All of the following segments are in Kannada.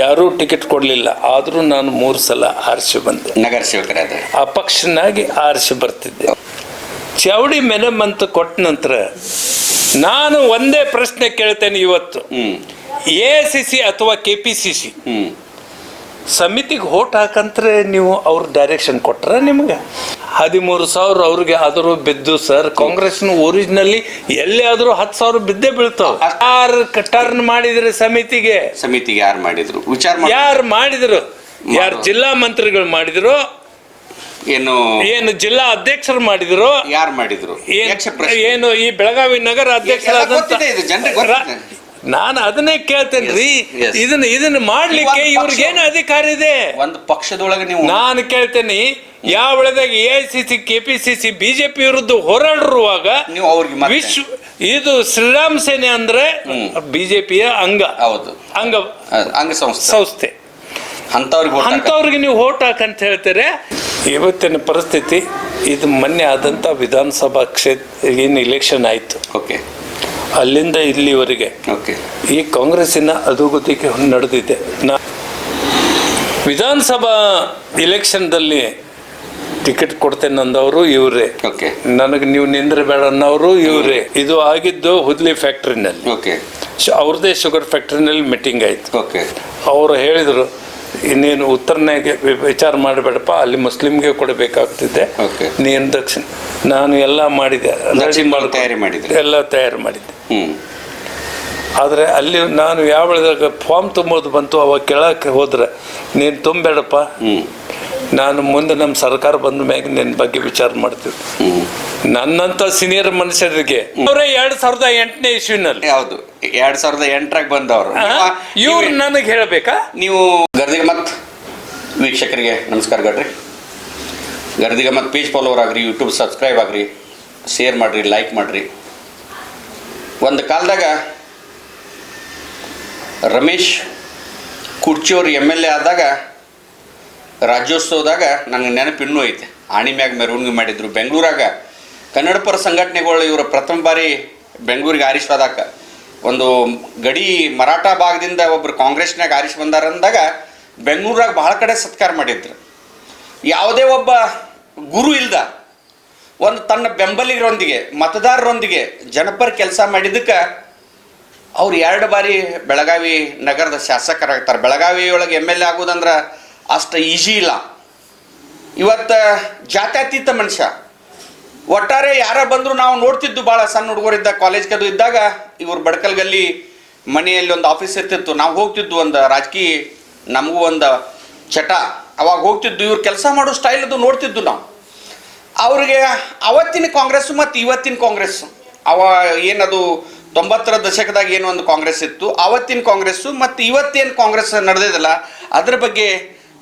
ಯಾರೂ ಟಿಕೆಟ್ ಕೊಡಲಿಲ್ಲ. ಆದರೂ ನಾನು ಮೂರು ಸಲ ಆರಿಸಿ ಬಂದೆ. ನಗರ ಸೇವಕರಾದ ಅಪಕ್ಷನಾಗಿ ಆರಿಸಿ ಬರ್ತಿದ್ದೆ. ಚೌಡಿ ಮೆನೆ ಅಂತ ಕೊಟ್ಟ ನಂತರ ನಾನು ಒಂದೇ ಪ್ರಶ್ನೆ ಕೇಳ್ತೇನೆ ಇವತ್ತು. ಎ ಸಿ ಸಿ ಅಥವಾ ಕೆ ಪಿ ಸಿ ಸಿ? ಸಮಿತಿಗೆ ಹೋಟ್ ಹಾಕಂತ್ರೆ ನೀವು ಅವ್ರ ಡೈರೆಕ್ಷನ್ ಕೊಟ್ರ ನಿಮ್ಗೆ? ಹದಿಮೂರು ಸಾವಿರ ಅವ್ರಿಗೆ ಆದರೂ ಬಿದ್ದು ಸರ್ ಕಾಂಗ್ರೆಸ್ನ ಒರಿಜಿನಲ್ಲಿ ಎಲ್ಲಿ ಆದರೂ ಹತ್ತು ಸಾವಿರ ಬಿದ್ದೇ ಬೀಳ್ತಾವ. ಯಾರು ಟರ್ನ್ ಮಾಡಿದ್ರೆ ಸಮಿತಿಗೆ? ಸಮಿತಿಗೆ ಯಾರು ಮಾಡಿದ್ರು? ವಿಚಾರ ಮಾಡಿ ಯಾರು ಮಾಡಿದ್ರು? ಯಾರು ಜಿಲ್ಲಾ ಮಂತ್ರಿಗಳು ಮಾಡಿದ್ರು? ಏನು ಏನು ಜಿಲ್ಲಾ ಅಧ್ಯಕ್ಷರು ಮಾಡಿದ್ರು? ಯಾರು ಮಾಡಿದ್ರು? ಏನ್- ಏನು ಈ ಬೆಳಗಾವಿ ನಗರ ಅಧ್ಯಕ್ಷರಾದಂತ ನಾನು ಅದನ್ನೇ ಕೇಳ್ತೇನೆ ರೀ Yes. ಇದನ್ನ ಇದನ್ನ ಮಾಡ್ಲಿಕ್ಕೆ ಒಂದು ಇವ್ರಿಗೇನು ಅಧಿಕಾರ ಇದೆ? ಒಂದು ಪಕ್ಷದೊಳಗೆ ನೀವು ನಾನು ಕೇಳ್ತೇನೆ ಯಾವ ವೇಳೆದಾಗ A I C C K P C C BJP ವಿರುದ್ಧ ಹೋರಾಡಿರುವಾಗ ನೀವು ಅವ್ರಿಗೆ ಮತ್ತೆ- ವಿಶ್ವ ಇದು ಶ್ರೀರಾಮ್ ಸೇನೆ ಅಂದ್ರೆ ಬಿಜೆಪಿಯ ಅಂಗ. ಹೌದು. ಅಂಗ ಅಹ್, ಅಂಗ ಸಂಸ್ಥೆ. ಸಂಸ್ಥೆ. ಅಂತವ್ರಿಗೆ vote ಹಾಕ- ಅಂಥವ್ರಿಗೆ ನೀವು ಓಟ್ ಹಾಕಂತ ಹೇಳ್ತಾರೆ? ಇವತ್ತಿನ ಪರಿಸ್ಥಿತಿ ಇದು ಮೊನ್ನೆ ಆದಂಥ ವಿಧಾನಸಭಾ ಕ್ಷೇತ್ರ ಏನು ಇಲೆಕ್ಷನ್ ಆಯಿತು. ಓಕೆ ಅಲ್ಲಿಂದ ಇಲ್ಲಿವರೆಗೆ. ಓಕೆ ಈ ಕಾಂಗ್ರೆಸ್ಸಿನ ಅಧೋಗತಿಗೆ ನಡೆದಿದೆ. ನಾ ವಿಧಾನಸಭಾ ಇಲೆಕ್ಷನ್ದಲ್ಲಿ ಟಿಕೆಟ್ ಕೊಡ್ತೇನೆ ಅಂದವರು ಇವರೇ. ಓಕೆ ನನಗೆ ನೀವು ನಿಂದ್ರಬೇಡ ಅನ್ನೋರು ಇವರೇ. ಇದು ಆಗಿದ್ದು ಹುದ್ಲಿ ಫ್ಯಾಕ್ಟ್ರಿನಲ್ಲಿ. ಓಕೆ ಅವ್ರದ್ದೇ ಶುಗರ್ ಫ್ಯಾಕ್ಟ್ರಿನಲ್ಲಿ ಮೀಟಿಂಗ್ ಆಯ್ತು. ಓಕೆ ಅವರು ಹೇಳಿದರು ಇನ್ನೇನು ಉತ್ತರನಾಗೆ ವಿಚಾರ ಮಾಡಬೇಡಪ್ಪ ಅಲ್ಲಿ ಮುಸ್ಲಿಮ್ಗೆ ಕೊಡಬೇಕಾಗ್ತಿದೆ. ನೀನು ದಕ್ಷಿಣ ನಾನು ಎಲ್ಲ ಮಾಡಿದೆ. ಎಲ್ಲ ತಯಾರಿ ಮಾಡಿದ್ರಿ. ಎಲ್ಲ ತಯಾರು ಮಾಡಿದ್ದೆ. ಆದರೆ ಅಲ್ಲಿ ನಾನು ಯಾವ ಫಾರ್ಮ್ ತುಂಬೋದು ಬಂತು ಅವಾಗ ಕೇಳಕ್ಕೆ ಹೋದ್ರೆ ನೀನು ತುಂಬಬೇಡಪ್ಪ. ನಾನು ಮುಂದೆ ನಮ್ಮ ಸರ್ಕಾರ ಬಂದ ಮ್ಯಾಗ ನಿನ್ನ ಬಗ್ಗೆ ವಿಚಾರ ಮಾಡ್ತೀವಿ. ನನ್ನಂತ ಸೀನಿಯರ್ ಮನುಷ್ಯರಿಗೆ ಅವರೇ ಎರಡ್ ಸಾವಿರದ ಎಂಟನೇ ಇಶ್ಯೂನಲ್ಲಿ ಯಾವುದು? ಎರಡ್ ಸಾವಿರದ ಎಂಟರಾಗ ಬಂದವರು. ಇವ್ರು ನನಗೆ ಹೇಳಬೇಕಾ? ನೀವು ಗರ್ದಿಗ ಮತ್ ವೀಕ್ಷಕರಿಗೆ ನಮಸ್ಕಾರ ಗಡ್ರಿ. ಗರ್ದಿಗ ಮತ್ ಪೇಜ್ ಫಾಲೋವರ್ ಆಗ್ರಿ ಯೂಟ್ಯೂಬ್ ಸಬ್ಸ್ಕ್ರೈಬ್ ಆಗ್ರಿ ಶೇರ್ ಮಾಡ್ರಿ ಲೈಕ್ ಮಾಡ್ರಿ. ಒಂದು ಕಾಲದಾಗ ರಮೇಶ್ ಕುರ್ಚಿಯವ್ರು ಎಂ ಎಲ್ ಎ ಆದಾಗ ರಾಜ್ಯೋತ್ಸವದಾಗ ನನಗೆ ನೆನಪು ಇನ್ನೂ ಐತೆ. ಆಣಿ ಮ್ಯಾಗ ಮೆರವಣಿಗೆ ಮಾಡಿದ್ರು. ಬೆಂಗಳೂರಾಗ ಕನ್ನಡ ಪರ ಸಂಘಟನೆಗಳು ಇವರು ಪ್ರಥಮ ಬಾರಿ ಬೆಂಗಳೂರಿಗೆ ಆರಿಸ್ವಾದಾಕ ಒಂದು ಗಡಿ ಮರಾಠ ಭಾಗದಿಂದ ಒಬ್ಬರು ಕಾಂಗ್ರೆಸ್ನಾಗ ಆರಿಸಿ ಬಂದಾರ ಅಂದಾಗ ಬೆಂಗಳೂರಾಗ ಬಹಳ ಕಡೆ ಸತ್ಕಾರ ಮಾಡಿದ್ರು. ಯಾವುದೇ ಒಬ್ಬ ಗುರು ಇಲ್ದ ಒಂದು ತನ್ನ ಬೆಂಬಲಿಗರೊಂದಿಗೆ, ಮತದಾರರೊಂದಿಗೆ ಜನಪರ ಕೆಲಸ ಮಾಡಿದ್ದಕ್ಕೆ ಅವ್ರು ಎರಡು ಬಾರಿ ಬೆಳಗಾವಿ ನಗರದ ಶಾಸಕರಾಗ್ತಾರೆ. ಬೆಳಗಾವಿಯೊಳಗೆ ಎಂ ಎಲ್ ಎ ಆಗೋದಂದ್ರೆ ಅಷ್ಟು ಈಜಿ ಇಲ್ಲ. ಇವತ್ತು ಜಾತ್ಯತೀತ ಮನುಷ್ಯ. ಒಟ್ಟಾರೆ ಯಾರ ಬಂದರೂ ನಾವು ನೋಡ್ತಿದ್ದು ಭಾಳ ಸಣ್ಣ ಹುಡುಗರಿದ್ದ ಕಾಲೇಜ್ ಕದು ಇದ್ದಾಗ ಇವರು ಬಡ್ಕಲ್ಗಲ್ಲಿ ಮನೆಯಲ್ಲಿ ಒಂದು ಆಫೀಸ್ ಇರ್ತಿತ್ತು. ನಾವು ಹೋಗ್ತಿದ್ದು ಒಂದು ರಾಜಕೀಯ, ನಮಗೂ ಒಂದು ಚಟ. ಅವಾಗ ಹೋಗ್ತಿದ್ದು ಇವ್ರು ಕೆಲಸ ಮಾಡೋ ಸ್ಟೈಲ್ ಅದು ನೋಡ್ತಿದ್ದು ನಾವು. ಅವ್ರಿಗೆ ಅವತ್ತಿನ ಕಾಂಗ್ರೆಸ್ ಮತ್ತು ಇವತ್ತಿನ ಕಾಂಗ್ರೆಸ್ ಅವ ಏನದು ತೊಂಬತ್ತರ ದಶಕದಾಗ ಏನು ಒಂದು ಕಾಂಗ್ರೆಸ್ ಇತ್ತು. ಅವತ್ತಿನ ಕಾಂಗ್ರೆಸ್ಸು ಮತ್ತು ಇವತ್ತೇನು ಕಾಂಗ್ರೆಸ್ ನಡೆದಿದಲ್ಲ ಅದ್ರ ಬಗ್ಗೆ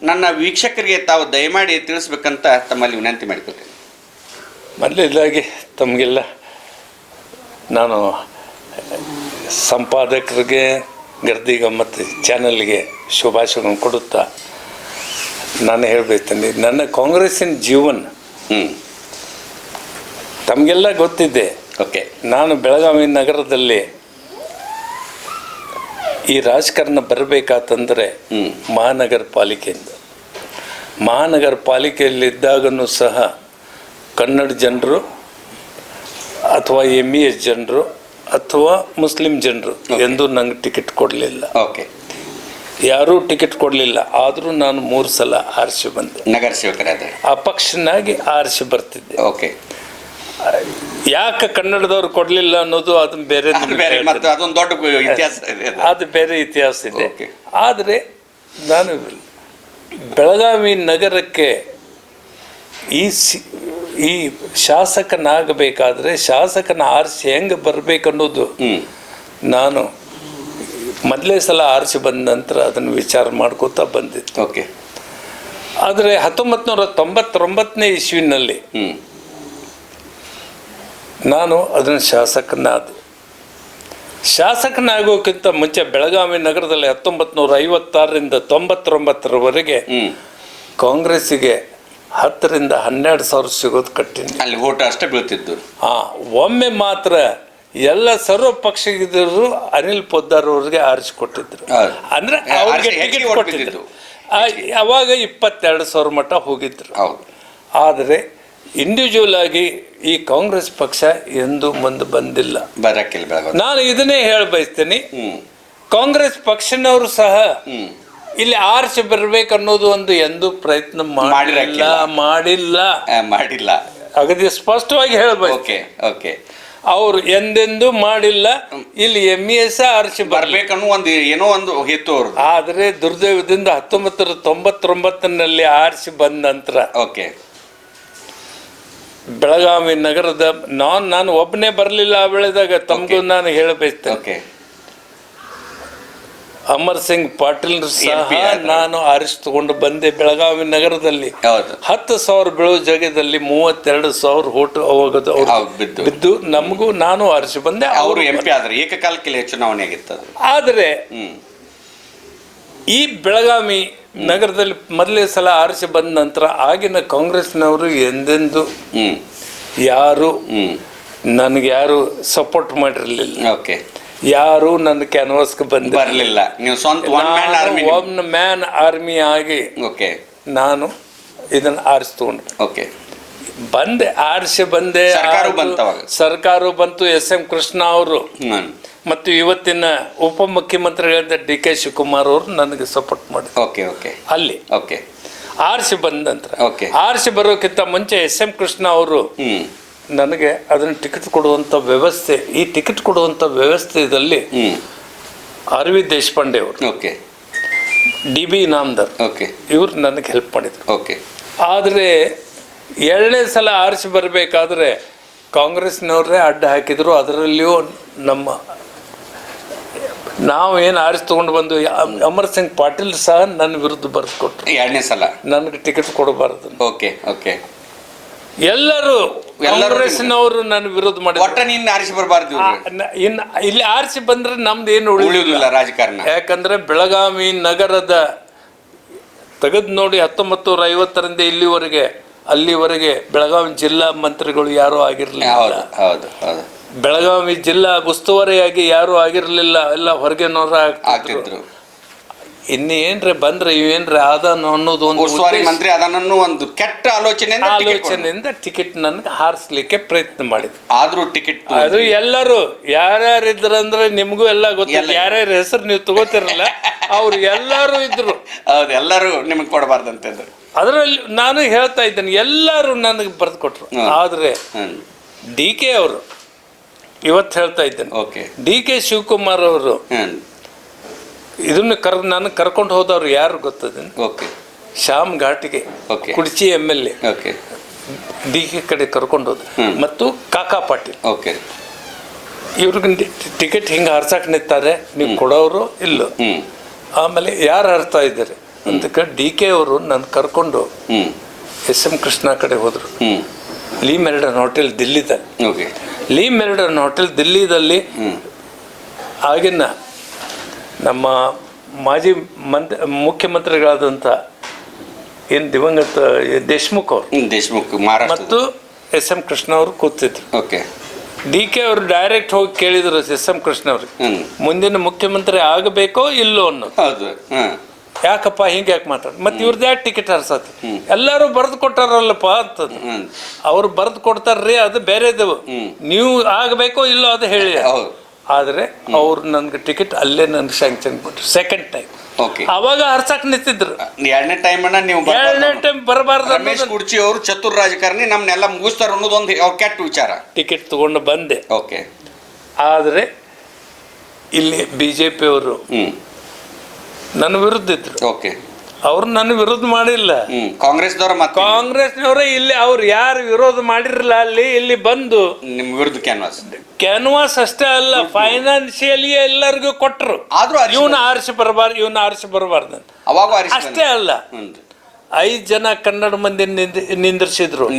ನನ್ನ ವೀಕ್ಷಕರಿಗೆ ತಾವು ದಯಮಾಡಿ ತಿಳಿಸ್ಬೇಕಂತ ತಮ್ಮಲ್ಲಿ ವಿನಂತಿ ಮಾಡಿಕೊಳ್ತೇನೆ. ಮೊದಲನೇದಾಗಿ ತಮಗೆಲ್ಲ ನಾನು ಸಂಪಾದಕರಿಗೆ, ಗರ್ದಿಗ ಮತ್ತು ಚಾನಲ್ಗೆ ಶುಭಾಶಯಗಳನ್ನು ಕೊಡುತ್ತಾ ನಾನು ಹೇಳಬೇಕಂದ್ರೆ ನನ್ನ ಕಾಂಗ್ರೆಸ್ಸಿನ ಜೀವನ ತಮಗೆಲ್ಲ ಗೊತ್ತಿದೆ ಓಕೆ. ನಾನು ಬೆಳಗಾವಿ ನಗರದಲ್ಲಿ ಈ ರಾಜಕಾರಣ ಬರಬೇಕಾತಂದರೆ. ಮಹಾನಗರ ಪಾಲಿಕೆಯಿಂದ. ಮಹಾನಗರ ಪಾಲಿಕೆಯಲ್ಲಿದ್ದಾಗನೂ ಸಹ ಕನ್ನಡ ಜನರು ಅಥವಾ ಎಂ ಇ ಎಸ್ ಜನರು ಅಥವಾ ಮುಸ್ಲಿಂ ಜನರು ಎಂದು ನಂಗೆ ಟಿಕೆಟ್ ಕೊಡಲಿಲ್ಲ. ಓಕೆ. ಯಾರೂ ಟಿಕೆಟ್ ಕೊಡಲಿಲ್ಲ. ಆದರೂ ನಾನು ಮೂರು ಸಲ ಆರಿಸಿ ಬಂದೆ. ನಗರ ಸೇವಕರಾದ ಅಪಕ್ಷನಾಗಿ ಆರಿಸಿ ಬರ್ತಿದ್ದೆ. ಓಕೆ. ಯಾಕೆ ಕನ್ನಡದವ್ರು ಕೊಡಲಿಲ್ಲ ಅನ್ನೋದು ಅದನ್ನ ಬೇರೆ ಬೇರೆ. ಅದೊಂದು ದೊಡ್ಡ ಇತಿಹಾಸ ಇದೆ ಅದು. ಅದು ಬೇರೆ ಇತಿಹಾಸ ಇದೆ. Okay. ಆದರೆ ನಾನು ಬೆಳಗಾವಿ ನಗರಕ್ಕೆ ಈ ಸಿ ಈ ಶಾಸಕನಾಗಬೇಕಾದ್ರೆ ಶಾಸಕನ ಆರಿಸಿ ಹೆಂಗೆ ಬರಬೇಕನ್ನೋದು ಹ್ಮ್. ನಾನು ಮೊದಲೇ ಸಲ ಆರಿಸಿ ಬಂದ ನಂತರ ಅದನ್ನು ವಿಚಾರ ಮಾಡ್ಕೋತಾ ಬಂದಿತ್ತು. ಓಕೆ ಆದರೆ ಹತ್ತೊಂಬತ್ತು ನೂರ ತೊಂಬತ್ತೊಂಬತ್ತನೇ ಇಸ್ವಿನಲ್ಲಿ ನಾನು ಅದನ್ನು ಶಾಸಕನಾದ. ಶಾಸಕನಾಗೋಕ್ಕಿಂತ ಮುಂಚೆ ಬೆಳಗಾವಿ ನಗರದಲ್ಲಿ ಹತ್ತೊಂಬತ್ತು ನೂರ ಐವತ್ತಾರರಿಂದ ತೊಂಬತ್ತೊಂಬತ್ತರವರೆಗೆ ಕಾಂಗ್ರೆಸ್ಸಿಗೆ ಹತ್ತರಿಂದ ಹನ್ನೆರಡು ಸಾವಿರ ಸಿಗೋದು ಕಟ್ಟಿನಿ ಅಲ್ಲಿ ಓಟ್ ಅಷ್ಟೇ ಬೀಳ್ತಿದ್ದು ಹಾಂ ಒಮ್ಮೆ ಮಾತ್ರ ಎಲ್ಲ ಸರ್ವ ಪಕ್ಷಿಗರು ಅನಿಲ್ ಪೊದ್ದಾರ್ ಅವ್ರಿಗೆ ಆರಿಸಿಕೊಟ್ಟಿದ್ರು. ಅಂದ್ರೆ ಅವ್ರಿಗೆ ಟಿಕೆಟ್ ಕೊಟ್ಟಿದ್ರು. ಅವಾಗ ಇಪ್ಪತ್ತೆರಡು ಸಾವಿರ ಮಟ್ಟ ಹೋಗಿದ್ರು. ಆದರೆ ಇಂಡಿವಿಜುವಲ್ ಆಗಿ ಈ ಕಾಂಗ್ರೆಸ್ ಪಕ್ಷ ಎಂದು ಮುಂದೆ ಬಂದಿಲ್ಲ. ನಾನು ಇದನ್ನೇ ಹೇಳ ಬಯಸ್ತೀನಿ. ಕಾಂಗ್ರೆಸ್ ಪಕ್ಷನವರು ಸಹ ಇಲ್ಲಿ ಆರಿಸಿ ಬರಬೇಕು ಅನ್ನೋದು ಒಂದು ಎಂದು ಪ್ರಯತ್ನ ಮಾಡಿಲ್ಲ. ಮಾಡಿಲ್ಲ. ಮಾಡಿಲ್ಲ. ಅಗದಿ ಸ್ಪಷ್ಟವಾಗಿ ಹೇಳ್ಬೇಕು ಓಕೆ ಓಕೆ. ಅವ್ರು ಎಂದೆಂದೂ ಮಾಡಿಲ್ಲ ಇಲ್ಲಿ ಎಂ ಇ ಎಸ್ ಆರ್ಸಿ ಬರ್ಬೇಕು ಬರ್ಬೇಕನ್ನೋ ಒಂದು ಏನೋ ಒಂದು ಹೆತ್ತು ಅವ್ರದ್ದು. ಆದರೆ ದುರ್ದೈವದಿಂದ ಹತ್ತೊಂಬತ್ತರ ತೊಂಬತ್ತೊಂಬತ್ತನಲ್ಲಿ ಆರಿಸಿ ಬಂದ ನಂತರ ಓಕೆ. ಬೆಳಗಾವಿ ನಗರದ ನಾನು ನಾನು ಒಬ್ಬನೇ ಬರಲಿಲ್ಲ ಆ ಬೆಳೆದಾಗ ತಮಗೂ ನಾನು ಹೇಳಬೇಕು ಓಕೆ. ಅಮರ್ ಸಿಂಗ್ ಪಾಟೀಲ್ ಸಹ ನಾನು ಆರಿಸಿ ತಗೊಂಡು ಬಂದೆ ಬೆಳಗಾವಿ ನಗರದಲ್ಲಿ. ಹತ್ತು ಸಾವಿರ ಬೀಳೋ ಜಾಗದಲ್ಲಿ ಮೂವತ್ತೆರಡು ಸಾವಿರ ಹೋಟ್ ಬಿದ್ದು. ನಮಗೂ ನಾನು ಆರಿಸಿ ಬಂದೆ ಅವರು ಎಂ ಪಿ ಆದ್ರೆ ಏಕಕಾಲಕ್ಕೆ ಚುನಾವಣೆ ಆಗಿತ್ತು ಆದರೆ ಈ ಬೆಳಗಾವಿ ನಗರದಲ್ಲಿ ಮೊದಲೇ ಸಲ ಆರಿಸಿ ಬಂದ ನಂತರ ಆಗಿನ ಕಾಂಗ್ರೆಸ್ನವರು ಎಂದೆಂದು ಯಾರು ನನಗೆ ಯಾರು ಸಪೋರ್ಟ್ ಮಾಡಿರಲಿಲ್ಲ. ಓಕೆ. ಯಾರು ನನ್ನ ಕ್ಯಾನ್ವಾಸ್ಗೆ ಬಂದ ಬರಲಿಲ್ಲ. ನೀವು ಸ್ವಂತ ಒನ್ ಮ್ಯಾನ್ ಆರ್ಮಿ ಆಗಿ ಓಕೆ ನಾನು ಇದನ್ನ ಆರಿಸಿ ತಗೊಂಡೆ ಓಕೆ ಬಂದೆ ಆರಿಸಿ ಬಂದೆ ಸರ್ಕಾರ. ಬಂತು ಎಸ್ ಎಂ ಕೃಷ್ಣ ಅವರು. ಮತ್ತು ಇವತ್ತಿನ ಉಪಮುಖ್ಯಮಂತ್ರಿಗಳಾದ ಡಿ ಕೆ ಶಿವಕುಮಾರ್ ಅವರು ನನಗೆ ಸಪೋರ್ಟ್ ಮಾಡಿ ಓಕೆ ಓಕೆ ಅಲ್ಲಿ. ಓಕೆ ಆರಿಸಿ ಬಂದ ನಂತರ. Okay. ಆರಿಸಿ ಬರೋಕ್ಕಿಂತ ಮುಂಚೆ ಎಸ್ ಎಂ ಕೃಷ್ಣ ಅವರು ನನಗೆ ಅದನ್ನು ಟಿಕೆಟ್ ಕೊಡುವಂಥ ವ್ಯವಸ್ಥೆ ಈ ಟಿಕೆಟ್ ಕೊಡುವಂಥ ವ್ಯವಸ್ಥೆಯಲ್ಲಿ ಅರವಿಂದ್ ಆರ್ ವಿ ದೇಶಪಾಂಡೆ ಅವರು okay. D B Namadar okay. ಇವರು ನನಗೆ ಹೆಲ್ಪ್ ಮಾಡಿದ್ರು. ಓಕೆ. ಆದರೆ ಎರಡನೇ ಸಲ ಆರಿಸಿ ಬರಬೇಕಾದ್ರೆ ಕಾಂಗ್ರೆಸ್ನವರೇ ಅಡ್ಡ ಹಾಕಿದ್ರು ಅದರಲ್ಲಿಯೂ ನಮ್ಮ ನಾವು ಏನು ಆರಿಸಿ ತೊಗೊಂಡು ಬಂದು ಅಮ್- ಅಮರ್ ಸಿಂಗ್ ಪಾಟೀಲ್ ಸಹ ನನ್ನ ವಿರುದ್ಧ ಬರೆದು ಕೊಟ್ಟರು ಎರಡನೇ ಸಲ. ನನಗೆ ಟಿಕೆಟ್ ಕೊಡಬಾರದು ಓಕೆ ಓಕೆ. ಎಲ್ಲರೂ ಎಲ್ಲರೂ ಕಾಂಗ್ರೆಸ್ನವರು ನನ್ನ ವಿರೋಧ ಮಾಡಿದ್ರು. ಒಟ್ಟ ನಿನ್ನ ಆರಿಸಿ ಬರಬಾರ್ದು ಇನ್ ಇಲ್ಲಿ ಆರಿಸಿ ಬಂದ್ರೆ ನಮ್ದು ಏನು ಉಳಿಯುವುದಿಲ್ಲ ರಾಜಕಾರಣ. ಯಾಕಂದ್ರೆ ಬೆಳಗಾವಿ ನಗರದ ತೆಗೆದು ನೋಡಿ ಹತ್ತೊಂಬತ್ತು ನೂರ ಐವತ್ತರಿಂದ ಇಲ್ಲಿವರೆಗೆ ಅಲ್ಲಿವರೆಗೆ ಬೆಳಗಾವಿ ಜಿಲ್ಲಾ ಮಂತ್ರಿಗಳು ಯಾರೂ ಆಗಿರಲಿಲ್ಲ. ಹೌದು ಹೌದು ಬೆಳಗಾವಿ ಜಿಲ್ಲಾ ಉಸ್ತುವಾರಿಯಾಗಿ ಯಾರೂ ಆಗಿರಲಿಲ್ಲ ಎಲ್ಲ ನೋರ ಆಗ್ತಿದ್ರು. ಇನ್ನೇನ್ರೆ ಬಂದ್ರೆ ಇವೇನ್ರೆ ಅದನ್ನು ಅನ್ನೋದು ಒಂದು ಸಾರಿ ಉದ್ದೇಶ- ಮಂತ್ರಿ ಅದನ್ನು ಒಂದು ಕೆಟ್ಟ ಆಲೋಚನೆಯಿಂದ ticket ಕೊಡ್ತಾರೆ. ಆಲೋಚನೆಯಿಂದ ಟಿಕೆಟ್ ನನಗೆ ಹಾರಿಸ್ಲಿಕ್ಕೆ ಪ್ರಯತ್ನ ಮಾಡಿದ್ರು ಆದ್ರೂ ಟಿಕೆಟ್ ಅದು ಎಲ್ಲರೂ ಯಾರ್ಯಾರು ಇದ್ರಂದ್ರೆ ನಿಮಗೂ ಎಲ್ಲ ಗೊತ್ತಿಲ್ಲ ಎಲ್ಲ- ಯಾರ್ಯಾರ ಹೆಸರು ನೀವು ತಗೋತಿರಲ್ಲ ಅವ್ರು ಎಲ್ಲರೂ ಇದ್ರು. ಹೌದು ಎಲ್ಲರೂ ನಿಮಗೆ ಅದ್ರಲ್ಲಿ ಅದರಲ್ಲಿ ನಾನು ಹೇಳ್ತಾ ಇದ್ದೇನೆ ಎಲ್ಲರೂ ನನಗೆ ಬರೆದು ಕೊಟ್ರು ಆದ್ರೆ ಆದರೆ ಹ್ಮ್. ಡಿ ಕೆ ಅವರು ಇವತ್ತು ಹೇಳ್ತಾ ಇದ್ದೇನೆ. ಓಕೆ. ಡಿ ಕೆ ಶಿವಕುಮಾರ್ ಅವರು ಹ್ಮ್. ಇದನ್ನು ಕರ್ ನಾನು ಕರ್ಕೊಂಡು ಹೋದವ್ರು ಯಾರು ಗೊತ್ತದೆ okay Shyam ಘಾಟಿಗೆ okay Kudchi M L A okay D K ಕಡೆ ಕರ್ಕೊಂಡು ಹೋದ್ರು. ಮತ್ತು ಕಾಕಾ ಪಾಟೀಲ್. ಓಕೆ ಇವ್ರಿಗೆ ಟಿಕೆಟ್ ಹಿಂಗೆ ಹರ್ಸಕ್ಕೆ ನಿಂತಾರೆ? ನೀವು ಕೊಡೋರು ಇಲ್ಲ. ಆಮೇಲೆ ಯಾರು ಹರ್ತಾ ಇದ್ದಾರೆ? ಅಂತಕ್ಕೆ ಡಿ ಕೆ ಅವರು ನಾನು ಕರ್ಕೊಂಡು ಹ್ಮ್. ಎಸ್ ಎಂ ಕೃಷ್ಣ ಕಡೆ ಹೋದರು. ಲೀ ಮೆರಿಡನ್ ಹೋಟೆಲ್ ದಿಲ್ಲಿದಲ್ಲಿ ಓಕೆ ಲೀ ಮೆರಿಡನ್ ಹೋಟೆಲ್ ದಿಲ್ಲಿದಲ್ಲಿ ಆಗಿನ ನಮ್ಮ ಮಾಜಿ ಮಂತ್ ಮುಖ್ಯಮಂತ್ರಿಗಳಾದಂಥ ಏನು ದಿವಂಗತ ದೇಶ್ಮುಖ್ ಅವರು. ದೇಶ್ಮುಖ್ ಮತ್ತು ಎಸ್ ಎಂ ಕೃಷ್ಣ ಅವರು ಕೂತಿದ್ರು. ಓಕೆ. ಡಿ ಕೆ ಅವರು ಡೈರೆಕ್ಟ್ ಹೋಗಿ ಕೇಳಿದ್ರು ಎಸ್ ಎಂ ಕೃಷ್ಣ ಅವ್ರಿಗೆ ಮುಂದಿನ ಮುಖ್ಯಮಂತ್ರಿ ಆಗಬೇಕೋ ಇಲ್ಲೋ ಅನ್ನೋದು. ಯಾಕಪ್ಪ ಹಿಂಗೆ ಯಾಕೆ ಮಾತಾಡ? ಮತ್ತೆ ಇವ್ರದ್ದು ಯಾಕೆ ಟಿಕೆಟ್ ಹರ್ಸತಿ ಎಲ್ಲರೂ ಬರೆದು ಕೊಟ್ಟಾರಲ್ಲಪ್ಪ ಅಂತ ಅವ್ರು ಬರೆದು ಕೊಡ್ತಾರ್ರಿ ಅದು ಬೇರೆದು. ನೀವು ಆಗಬೇಕೋ ಇಲ್ಲೋ ಅದು ಹೇಳಿ. ಆದರೆ ಅವ್ರು ನನಗೆ ಟಿಕೆಟ್ ಅಲ್ಲೇ ನನಗೆ ಸ್ಯಾಂಕ್ಷನ್ ಕೊಟ್ಟರು ಸೆಕೆಂಡ್ ಟೈಮ್ ಓಕೆ ಅವಾಗ ಹರ್ಸಕ್ ನಿಂತಿದ್ರು. ಎರಡನೇ ಟೈಮ್ ಅನ್ನ ನೀವು ಎರಡನೇ ಟೈಮ್ ಬರಬಾರ್ದು ರಮೇಶ್ ಕುರ್ಚಿ ಅವರು ಚತುರ್ ರಾಜಕಾರಣಿ ನಮ್ಮನ್ನೆಲ್ಲ ಮುಗಿಸ್ತಾರ ಅನ್ನೋದೊಂದು ಅವ್ರ ಕೆಟ್ಟ ವಿಚಾರ. ಟಿಕೆಟ್ ತಗೊಂಡು ಬಂದೆ. ಓಕೆ ಆದರೆ ಇಲ್ಲಿ ಬಿ ಜೆ ಪಿಯವರು ನನ್ನ ವಿರುದ್ಧ ಇದ್ರು. ಓಕೆ ಅವ್ರು ನನ್ನ ವಿರೋಧ ಮಾಡಿಲ್ಲ. ಕಾಂಗ್ರೆಸ್ ಕಾಂಗ್ರೆಸ್ದವ್ರ ಮತ್ತೆ ಕಾಂಗ್ರೆಸ್ನವರೇ ಇಲ್ಲಿ ಅವ್ರು ಯಾರು ವಿರೋಧ ಮಾಡಿರಲಿಲ್ಲ ಅಲ್ಲಿ ಇಲ್ಲಿ ಬಂದು ನಿಮ್ ವಿರುದ್ಧ ಕ್ಯಾನ್ವಾಸ್ ಕ್ಯಾನ್ವಾಸ್ ಅಷ್ಟೇ ಅಲ್ಲ ಫೈನಾನ್ಷಿಯಲಿ ಎಲ್ಲರಿಗೂ ಕೊಟ್ಟರು ಆದ್ರೂ ಇವನ ಆರಿಸಿ ಬರಬಾರ್ದು ಇವನ ಆರಿಸಿ ಬರಬಾರ್ದು ಅವಾಗ ಅಷ್ಟೇ ಅಲ್ಲ. ಐದ್ ಜನ ಕನ್ನಡ ಮಂದಿ ನಿಂದ್- ನಿಂದ್ರಿಸಿದ್ರು.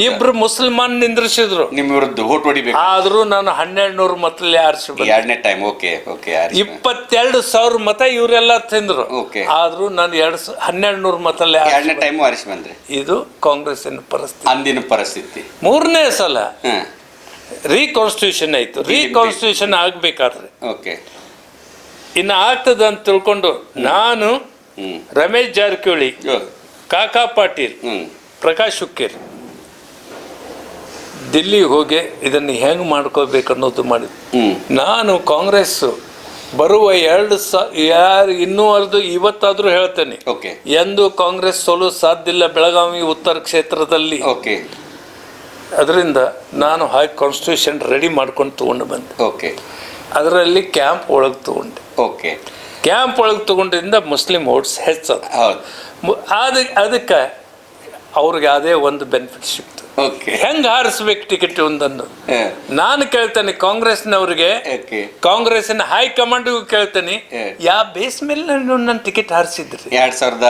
ಇಬ್ರು ಮುಸಲ್ಮಾನ್ ನಿಂದ್ರಿಸಿದ್ರು. ನಿಮ್ಮ ವಿರುದ್ಧ ಓಟ್ ಹೊಡಿಬೇಕು. ಆದ್ರೂ ನಾನು ಹನ್ನೆರಡು ನೂರು ಮತಲ್ಲಿ ಆರಿಸಿ ಎರಡನೇ ಟೈಮ್ ಓಕೆ ಓಕೆ ಇಪ್ಪತ್ತೆರಡು ಸಾವಿರ ಮತ ಇವರೆಲ್ಲ ತಿಂದ್ರು. ಓಕೆ ಆದ್ರೂ ನಾನು ಎರಡ್ ಹನ್ನೆರಡು ನೂರು ಮತಲ್ಲಿ ಎರಡನೇ ಟೈಮ್ ಆರಿಸಿ ಬಂದ್ರಿ. ಇದು ಕಾಂಗ್ರೆಸ್ಸಿನ ಪರಿಸ್ಥಿತಿ. ಅಂದಿನ ಪರಿಸ್ಥಿತಿ. ಮೂರನೇ ಸಲ ರೀಕಾನ್ಸ್ಟಿಟ್ಯೂಷನ್ ಆಯ್ತು. ರೀಕಾನ್ಸ್ಟಿಟ್ಯೂಷನ್ ಆಗ್ಬೇಕಾದ್ರೆ. ಓಕೆ ಇನ್ನು ಆಗ್ತದ ಅಂತ ತಿಳ್ಕೊಂಡು ನಾನು ರಮೇಶ್ ಜಾರಕಿಹೊಳಿ ಕಾಕಾ ಪಾಟೀಲ್ ಪ್ರಕಾಶ್ ಹುಕ್ಕೇರಿ ದಿಲ್ಲಿಗೆ ಹೋಗಿ ಇದನ್ನು ಹೆಂಗೆ ಮಾಡ್ಕೋಬೇಕು ಅನ್ನೋದು ಮಾಡಿದ್ವಿ ಹ್ಮ್. ನಾನು ಕಾಂಗ್ರೆಸ್ ಬರುವ ಎರಡು ಸ ಯಾರು ಇನ್ನೂ ಅರ್ದು ಇವತ್ತಾದರೂ ಹೇಳ್ತೇನೆ. ಓಕೆ. ಎಂದು ಕಾಂಗ್ರೆಸ್ ಸೋಲು ಸಾಧ್ಯ ಇಲ್ಲ ಬೆಳಗಾವಿ ಉತ್ತರ ಕ್ಷೇತ್ರದಲ್ಲಿ. ಓಕೆ. ಅದರಿಂದ ನಾನು ಹೈ ಕಾನ್ಸ್ಟಿಟ್ಯೂಷನ್ ರೆಡಿ ಮಾಡ್ಕೊಂಡು ತೊಗೊಂಡು ಬಂದೆ. ಓಕೆ. ಅದರಲ್ಲಿ ಕ್ಯಾಂಪ್ ಒಳಗೆ ತಗೊಂಡೆ. ಓಕೆ. ಕ್ಯಾಂಪ್ ಒಳಗೆ ತೊಗೊಂಡ್ರಿಂದ ಮುಸ್ಲಿಂ ಓಟ್ಸ್ ಹೆಚ್ಚದ. ಮು- ಅದಕ್ಕೆ ಅವ್ರಿಗೆ ಅದೇ ಒಂದು ಬೆನಿಫಿಟ್ ಸಿಕ್ತು. ಓಕೆ ಹೆಂಗೆ ಹಾರಿಸ್ಬೇಕು ಟಿಕೆಟ್ ಒಂದನ್ನು ನಾನು ಕೇಳ್ತೇನೆ ಕಾಂಗ್ರೆಸ್ನವ್ರಿಗೆ ಓಕೆ ಕಾಂಗ್ರೆಸ್ಸಿನ ಹೈಕಮಾಂಡ್ಗೂ ಕೇಳ್ತೇನೆ. ಯಾವ ಬೇಸ್ ಮೇಲೆ ನನ್ನ ಟಿಕೆಟ್ ಹಾರಿಸಿದ್ರಿ? ಎರಡ್ ಸಾವಿರದ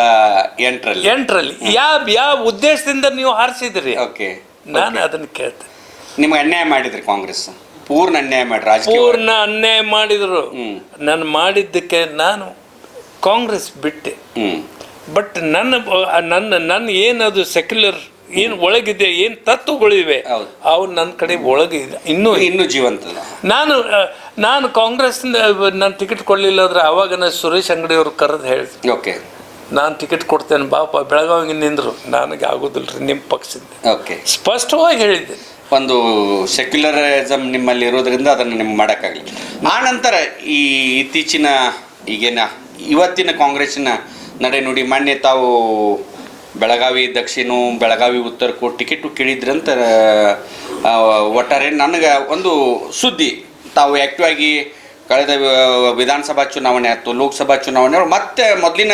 ಎಂಟರಲ್ಲಿ. ಎಂಟರಲ್ಲಿ. ಯಾವ ಯಾವ ಉದ್ದೇಶದಿಂದ ನೀವು ಹಾರಿಸಿದ್ರಿ? ಓಕೆ ನಾನು ಅದನ್ನ ಕೇಳ್ತೇನೆ. ನಿಮ್ಗೆ ಅನ್ಯಾಯ ಮಾಡಿದ್ರಿ ಕಾಂಗ್ರೆಸ್ ಪೂರ್ಣ ಅನ್ಯಾಯ ಮಾಡಿ ರಾಜಕೀಯ ಪೂರ್ಣ ಅನ್ಯಾಯ ಮಾಡಿದ್ರು. ನಾನು ಮಾಡಿದ್ದಕ್ಕೆ ನಾನು ಕಾಂಗ್ರೆಸ್ ಬಿಟ್ಟೆ. ಬಟ್ ನನ್ನ ನನ್ನ ನನ್ನ ಏನದು ಸೆಕ್ಯುಲರ್ ಏನು ಒಳಗಿದೆ ಏನು ತತ್ವಗಳಿವೆ. ಅವು ನನ್ನ ಕಡೆ ಒಳಗಿದೆ ಇನ್ನೂ ಇನ್ನೂ ಜೀವಂತ ನಾನು ನಾನು ಕಾಂಗ್ರೆಸ್ ನಾನು ಟಿಕೆಟ್ ಕೊಡಲಿಲ್ಲ ಅಂದ್ರೆ ಅವಾಗ ನಾನು ಸುರೇಶ್ ಅಂಗಡಿ ಅವರು ಕರೆದು ಹೇಳಿದೆ. ಓಕೆ. ನಾನು ಟಿಕೆಟ್ ಕೊಡ್ತೇನೆ ಬಾಪ ಬೆಳಗಾವಿಗೆ ನಿಂದರು. ನನಗೆ ಆಗೋದಿಲ್ಲ ರೀ ನಿಮ್ಮ ಪಕ್ಷದಿಂದ. ಓಕೆ. ಸ್ಪಷ್ಟವಾಗಿ ಹೇಳಿದ್ದೆ ಒಂದು ಸೆಕ್ಯುಲರಿಸಮ್ ನಿಮ್ಮಲ್ಲಿ ಇರೋದ್ರಿಂದ ಅದನ್ನು ನಿಮ್ಗೆ ಮಾಡೋಕ್ಕಾಗಲಿ ಆ ನಂತರ ಈ ಇತ್ತೀಚಿನ ಈಗೇನ ಇವತ್ತಿನ ಕಾಂಗ್ರೆಸ್ಸಿನ ನಡೆನುಡಿ ಮಾನ್ಯ ತಾವು ಬೆಳಗಾವಿ ದಕ್ಷಿಣ ಬೆಳಗಾವಿ ಉತ್ತರಕ್ಕೂ ಟಿಕೆಟು ಕೇಳಿದ್ರಂತ ಒಟ್ಟಾರೆ ನನಗೆ ಒಂದು ಸುದ್ದಿ ತಾವು ಆ್ಯಕ್ಟಿವ್ ಆಗಿ ಕಳೆದ ವಿಧಾನಸಭಾ ಚುನಾವಣೆ ಆಯಿತು ಲೋಕಸಭಾ ಚುನಾವಣೆ ಮತ್ತೆ ಮೊದಲಿನ